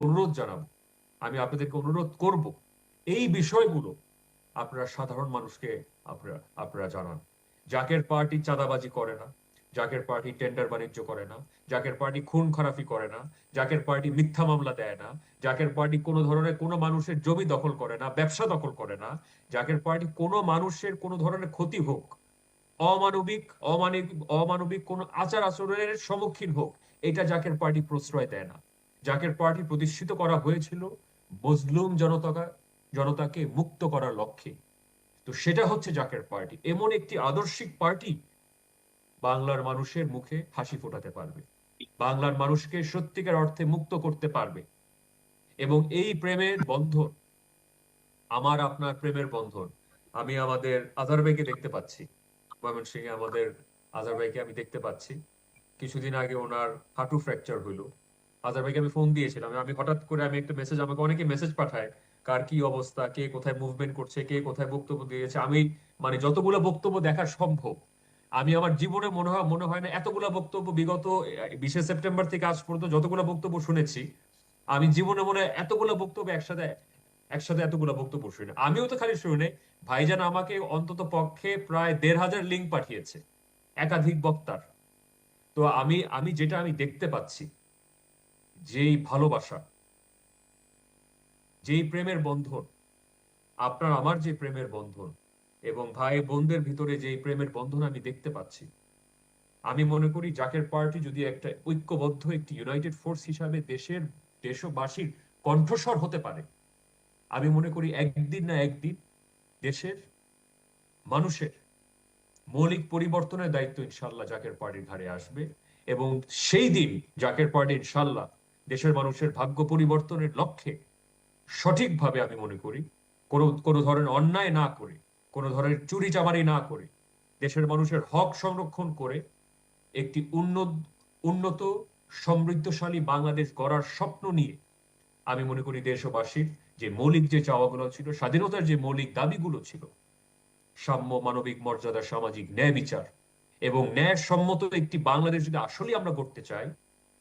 অনুরোধ জানাব। আমি আপনাদেরকে অনুরোধ করব, এই বিষয়গুলো আপনারা সাধারণ মানুষকে আপনারা আপনারা জানান। জাকের পার্টি চাঁদাবাজি করে না, জাকের পার্টি টেন্ডার বাণিজ্য করে না, জাকের পার্টি খুন খারাপি করে না, জাকের পার্টি মিথ্যা মামলা দেয় না, জাকের পার্টি কোনো ধরনের কোনো মানুষের জমি দখল করে না, ব্যবসা দখল করে না, জাকের পার্টি কোনো মানুষের কোনো ধরনের ক্ষতি হোক, অমানবিক অমানবিক অমানবিক কোনো আচার আচরণের সম্মুখীন হোক, এটা জাকের পার্টি প্রশ্রয় দেয় না। জাকের পার্টি প্রতিষ্ঠিত করা হয়েছিল মজলুম জনতা জনতাকে মুক্ত করার লক্ষ্যে। তো সেটা হচ্ছে জাকের পার্টি এমন একটি আদর্শিক পার্টি বাংলার মানুষের মুখে হাসি ফোটাতে পারবে। বাংলার মানুষকে সত্যিকার অর্থে মুক্ত করতে পারবে। এবং এই প্রেমের বন্ধন, আমার আপনার প্রেমের বন্ধন, আমি আমাদের আজার ভাইকে দেখতে পাচ্ছি। ময়মনসিংহে আমাদের আজার ভাইকে আমি দেখতে পাচ্ছি। কিছুদিন আগে ওনার হাঁটু ফ্র্যাকচার হইল। আজার ভাইকে আমি ফোন দিয়েছিলাম। আমি হঠাৎ করে আমি একটা মেসেজ আমাকে অনেকে মেসেজ পাঠায়, কার কি অবস্থা, কে কোথায় মুভমেন্ট করছে, কে কোথায় বক্তব্য দিয়েছে। আমি মানে যতগুলো বক্তব্য দেখা সম্ভব, আমি আমার জীবনে মনে হয় মনে হয় না এতগুলা বক্তব্য বিগত বিশে সেপ্টেম্বর থেকে আজ পর্যন্ত যতগুলো বক্তব্য শুনেছি, আমি জীবনে মনে হয় এতগুলো বক্তব্য একসাথে একসাথে এতগুলো বক্তব্য শুনি আমিও তো খালি শুনে, ভাইজান আমাকে অন্তত পক্ষে প্রায় দেড় হাজার লিঙ্ক পাঠিয়েছে, একাধিক বক্তার। তো আমি আমি যেটা আমি দেখতে পাচ্ছি যেই ভালোবাসা, যেই প্রেমের বন্ধন, আপনার আমার যে প্রেমের বন্ধন এবং ভাই বোনদের ভিতরে যে প্রেমের বন্ধন আমি দেখতে পাচ্ছি, আমি মনে করি জাকের পার্টি যদি একটা ঐক্যবদ্ধ একটি ইউনাইটেড ফোর্স হিসাবে দেশের দেশবাসীর কণ্ঠস্বর হতে পারে, আমি মনে করি একদিন না একদিন দেশের মানুষের মৌলিক পরিবর্তনের দায়িত্ব ইনশাল্লাহ জাকের পার্টির ঘাড়ে আসবে এবং সেই দিন জাকের পার্টি ইনশাল্লাহ দেশের মানুষের ভাগ্য পরিবর্তনের লক্ষ্যে সঠিকভাবে আমি মনে করি, কোনো কোনো ধরনের অন্যায় না করে, কোনো ধরনের চুরি চামারি না করে, দেশের মানুষের হক সংরক্ষণ করে একটি উন্নত উন্নত, সমৃদ্ধশালী বাংলাদেশ গড়ার স্বপ্ন নিয়ে আমি মনে করি দেশবাসীর যে মৌলিক যে চাওয়াগুলো ছিল, স্বাধীনতার যে মৌলিক দাবিগুলো ছিল, সাম্য, মানবিক মর্যাদা, সামাজিক ন্যায় বিচার এবং ন্যায় সম্মত একটি বাংলাদেশ যদি আসলে আমরা করতে চাই,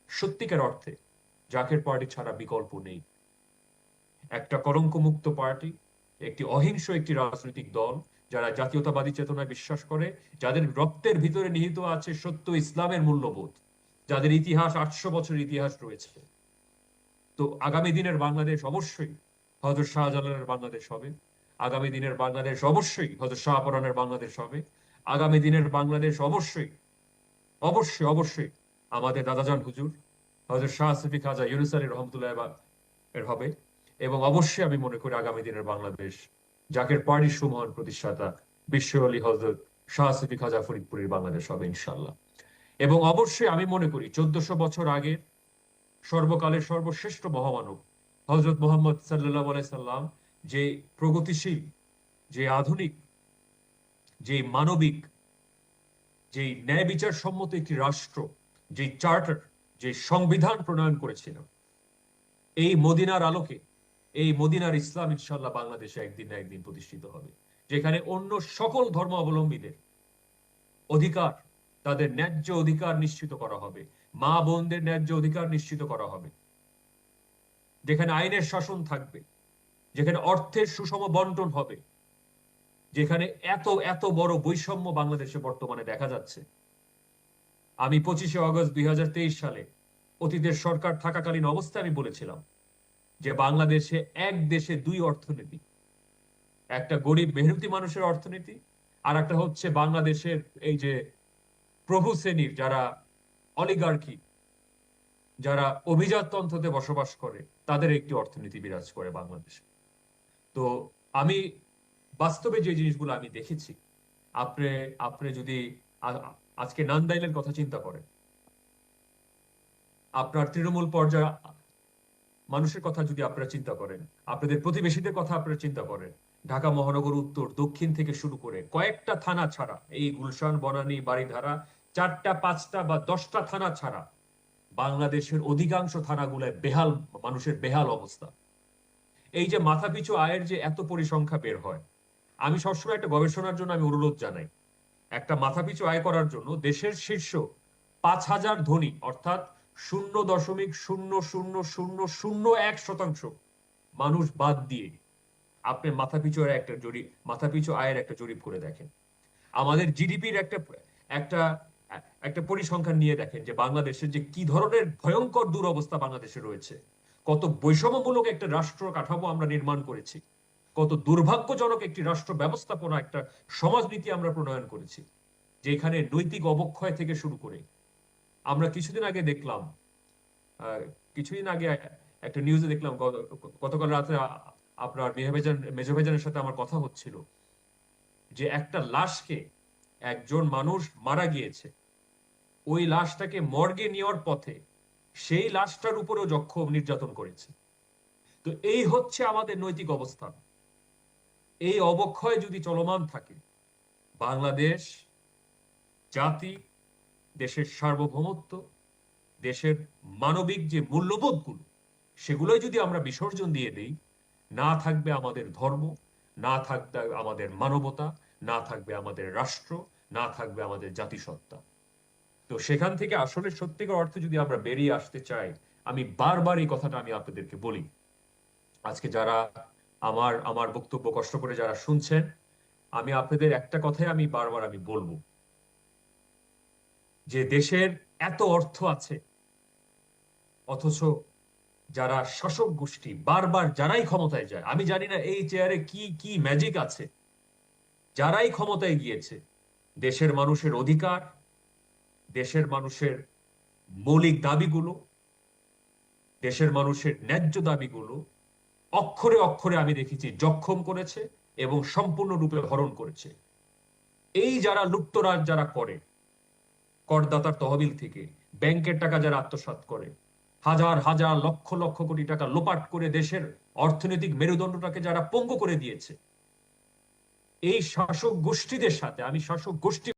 সত্যিকার অর্থে জাকের পার্টি ছাড়া বিকল্প নেই। একটা কলঙ্কমুক্ত পার্টি একটি অহিংস একটি রাজনৈতিক দল, যারা জাতীয়তাবাদী চেতনায় বিশ্বাস করে, যাদের রক্তের ভিতরে নিহিত আছে সত্য ইসলামের মূল্যবোধ, যাদের ইতিহাস আটশো বছরের ইতিহাস রয়েছে। তো আগামী দিনের বাংলাদেশ অবশ্যই হজরত শাহজালালের বাংলাদেশ হবে। আগামী দিনের বাংলাদেশ অবশ্যই হজরত শাহপরানের বাংলাদেশ হবে। আগামী দিনের বাংলাদেশ অবশ্যই অবশ্যই অবশ্যই আমাদের দাদাজান হুজুর হজরত শাহ সিফি খাজা ইউনুস আলী রহমতুল্লাহ এর হবে। এবং অবশ্যই আমি মনে করি আগামী দিনের বাংলাদেশ, জাকের পার্টির সুমহান প্রতিষ্ঠাতা বিশ্ব আলী হজরত শাহ সিফি খাজা ফরিদপুরের বাংলাদেশ হবে ইনশাল্লাহ এবং অবশ্যই আমি মনে করি চোদ্দশো বছর আগে সর্বকালের সর্বশ্রেষ্ঠ মহামানব হজরত মোহাম্মদ সাল্লাহ সাল্লাম যে প্রগতিশীল, যে আধুনিক, যে মানবিক যে ন্যায় বিচার সম্মত একটি রাষ্ট্র যে চার্টার যে সংবিধান প্রণয়ন করেছিল। এই মদিনার আলোকে, এই মদিনার ইসলাম ইনশাল্লাহ বাংলাদেশে একদিন না একদিন প্রতিষ্ঠিত হবে। যেখানে অন্য সকল ধর্ম অবলম্বীদের অধিকার, তাদের ন্যায্য অধিকার নিশ্চিত করা হবে। মা বোনদের ন্যায্য অধিকার নিশ্চিত করা হবে। যেখানে আইনের শাসন থাকবে, যেখানে অর্থের সুষম বন্টন হবে, যেখানে এত এত বড় বৈষম্য বাংলাদেশে বর্তমানে দেখা যাচ্ছে। আমি পঁচিশে অগস্ট দুই সালে অতীতের সরকার থাকাকালীন অবস্থায় আমি বলেছিলাম যে বাংলাদেশে এক দেশে দুই অর্থনীতি। একটা গরিব মেহনতি মানুষের অর্থনীতি আর একটা হচ্ছে বাংলাদেশের এই যে প্রভু শ্রেণির যারা অলিগার্কি, যারা অভিজাততন্ত্রতে বসবাস করে, তাদের একটি অর্থনীতি বিরাজ করে বাংলাদেশে। তো আমি বাস্তবে যে জিনিসগুলো আমি দেখেছি, আপনি আপনি যদি আজকে নান্দাইলের কথা চিন্তা করেন। আপনার তৃণমূল পর্যায়ে মানুষের কথা যদি আপনারা চিন্তা করেন, আপনাদের প্রতিবেশীদের কথা আপনারা চিন্তা করেন, ঢাকা মহানগর উত্তর দক্ষিণ থেকে শুরু করে কয়েকটা থানা ছাড়া, এই গুলশান, বনানী বাড়িধারা চারটা, পাঁচটা বা দশটা থানা ছাড়া বাংলাদেশের অধিকাংশ থানাগুলোয় বেহাল, মানুষের বেহাল অবস্থা। এই যে মাথাপিছু আয়ের যে এত পরিসংখ্যা বের হয়, আমি সবসময় একটা গবেষণার জন্য আমি অনুরোধ জানাই একটা মাথাপিছু আয় করার জন্য দেশের শীর্ষ পাঁচ হাজার ধনী, অর্থাৎ শূন্য দশমিক শূন্য শূন্য শূন্য শূন্য এক শতাংশ মানুষ বাদ দিয়ে আপনি মাথাপিছু একটা জরিপ, মাথাপিছু আয়ের একটা জরিপ করে দেখেন। আমাদের জিডিপির একটা একটা একটা পরিসংখ্যান নিয়ে দেখেন যে বাংলাদেশের যে কি ধরনের ভয়ঙ্কর দুরবস্থা বাংলাদেশে রয়েছে, কত বৈষম্যমূলক একটা রাষ্ট্র কাঠামো আমরা নির্মাণ করেছি। কত দুর্ভাগ্যজনক একটি রাষ্ট্র ব্যবস্থাপনা, একটা সমাজনীতি আমরা প্রণয়ন করেছি, যেখানে নৈতিক অবক্ষয় থেকে শুরু করে। আমরা কিছুদিন আগে দেখলাম কিছুদিন আগে একটা নিউজে দেখলাম গতকাল রাতে আপনার মেহবেজান মেজভাইজানের সাথে আমার কথা হচ্ছিল, যে একটা লাশকে একজন মানুষ মারা গিয়েছে। ওই লাশটাকে মর্গে নেওয়ার পথে সেই লাশটার উপরেও যক্ষম নির্যাতন করেছে। তো এই হচ্ছে আমাদের নৈতিক অবস্থান। এই অবক্ষয় যদি চলমান থাকে, বাংলাদেশ জাতি, দেশের সার্বভৌমত্ব, দেশের মানবিক যে মূল্যবোধগুলো, সেগুলোই যদি আমরা বিসর্জন দিয়ে দেই, না থাকবে আমাদের ধর্ম, না থাকবে আমাদের মানবতা, না থাকবে আমাদের রাষ্ট্র, না থাকবে আমাদের জাতিসত্তা। তো সেখান থেকে আসলে সত্যিকার অর্থে যদি আমরা বেরিয়ে আসতে চাই, আমি বারবার এই কথাটা আমি আপনাদেরকে বলি। আজকে যারা আমার আমার বক্তব্য কষ্ট করে যারা শুনছেন, আমি আপনাদের একটা কথাই আমি বারবার আমি বলব। যে দেশের এত অর্থ আছে, অথচ যারা শাসক গোষ্ঠী, বারবার যারাই ক্ষমতায় যায়, আমি জানি না এই চেয়ারে কি কি ম্যাজিক আছে, যারাই ক্ষমতায় গিয়েছে, দেশের মানুষের অধিকার, দেশের মানুষের মৌলিক দাবিগুলো, দেশের মানুষের ন্যায্য দাবিগুলো অক্ষরে অক্ষরে আমি দেখেছি জখম করেছে এবং সম্পূর্ণরূপে হরণ করেছে। এই যারা লুপ্তরাজ যারা করে, করদাতার তহবিল থেকে, ব্যাংকের টাকা যারা আত্মসাৎ করে, হাজার হাজার লক্ষ লক্ষ কোটি টাকা লোপাট করে দেশের অর্থনৈতিক মেরুদণ্ডটাকে যারা পঙ্গু করে দিয়েছে, এই শাসক গোষ্ঠীদের সাথে, আমি শাসক গোষ্ঠী